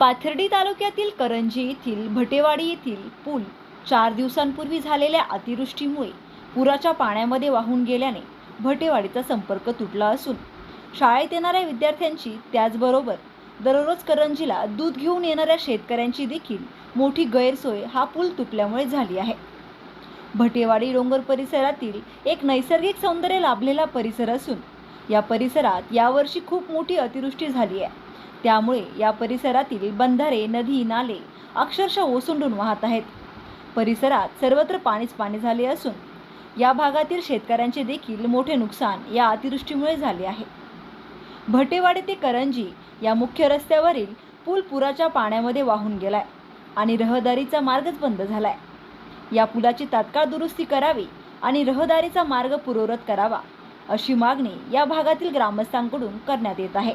पाथर्डी तालुक्यातील करंजी येथील भटेवाडी येथील पूल चार दिवसांपूर्वी झालेल्या अतिवृष्टीमुळे पुराच्या पाण्यामध्ये वाहून गेल्याने भटेवाडीचा संपर्क तुटला असून शाळेत येणाऱ्या विद्यार्थ्यांची त्याचबरोबर दररोज करंजीला दूध घेऊन येणाऱ्या शेतकऱ्यांची देखील मोठी गैरसोय हा पूल तुटल्यामुळे झाली आहे. भटेवाडी डोंगर परिसरातील एक नैसर्गिक सौंदर्य लाभलेला परिसर असून या परिसरात यावर्षी खूप मोठी अतिवृष्टी झाली आहे. त्यामुळे या परिसरातील बंधारे नदी नाले अक्षरशः ओसंडून वाहत आहेत. परिसरात सर्वत्र पाणीच पाणी झाले असून या भागातील शेतकऱ्यांचे देखील मोठे नुकसान या अतिवृष्टीमुळे झाले आहे. भटेवाडी ते करंजी या मुख्य रस्त्यावरील पूल पुराच्या पाण्यामध्ये वाहून गेलाय आणि रहदारीचा मार्गच बंद झालाय. या पुलाची तात्काळ दुरुस्ती करावी आणि रहदारीचा मार्ग पूर्ववत करावा अशी मागणी या भागातील ग्रामस्थांकडून करण्यात येत आहे.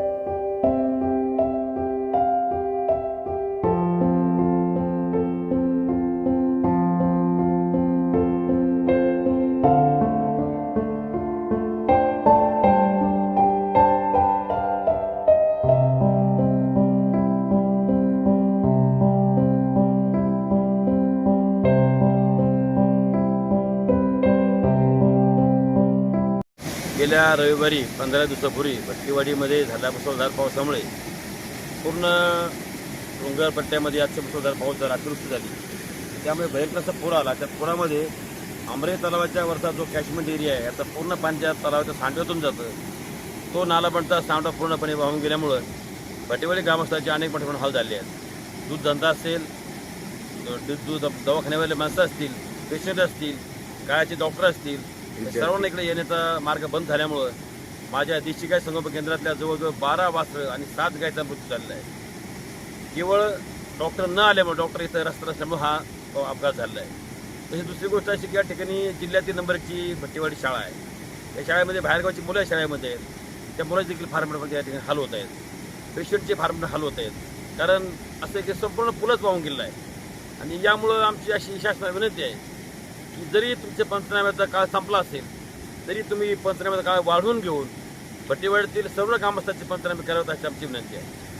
गेल्या रविवारी पंधरा दिवसापूर्वी भट्टीवाडीमध्ये झाल्या मुसळधार पावसामुळे पूर्ण डोंगर पट्ट्यामध्ये आजच्या मुसळधार पाऊस झाला अतिवृष्टी झाली त्यामुळे भयंकरचा पूर आला. त्या पुरामध्ये आंबरे तलावाच्या वरचा जो कॅचमेंट एरिया आहे याचा पूर्ण पाणी त्या तलावाच्या सांडव्यातून जातं तो नाला बनता सांडा पूर्णपणे वाहून गेल्यामुळं भट्टीवाडी ग्रामस्थांचे अनेक मोठे हाल झाले आहेत. दूध धंदा असेल दूध दूध दवाखान्यावाले माणसं असतील पेशंट असतील काळाचे डॉक्टर असतील सर्वांना इकडे येण्याचा मार्ग बंद झाल्यामुळं माझ्या देशी गाय संगोपन केंद्रातल्या जवळजवळ बारा वासरं आणि सात गायचा मृत्यू झालेला आहे. केवळ डॉक्टर न आल्यामुळे डॉक्टर इथं रस्ता नसल्यामुळे हा अपघात झालेला आहे. तशी दुसरी गोष्ट अशी की या ठिकाणी जिल्ह्यातील नंबरची भट्टीवाडी शाळा आहे. या शाळेमध्ये बाहेरगावची मुलं शाळेमध्ये आहेत. त्या मुलं देखील फार या ठिकाणी हाल होत आहेत. पेशंटचे फार मोठे हाल होत आहेत. कारण असं की संपूर्ण पुलच वाहून गेलेलं आहे. आणि यामुळं आमची अशी शासना विनंती आहे जरी तुमच्या पंचनाम्याचा काळ संपला असेल तरी तुम्ही पंचनाम्याचा काळ वाढवून घेऊन भट्टीवाडीतील सर्व ग्रामस्थांचे पंचनामे करावेत अशी आमची विनंती आहे.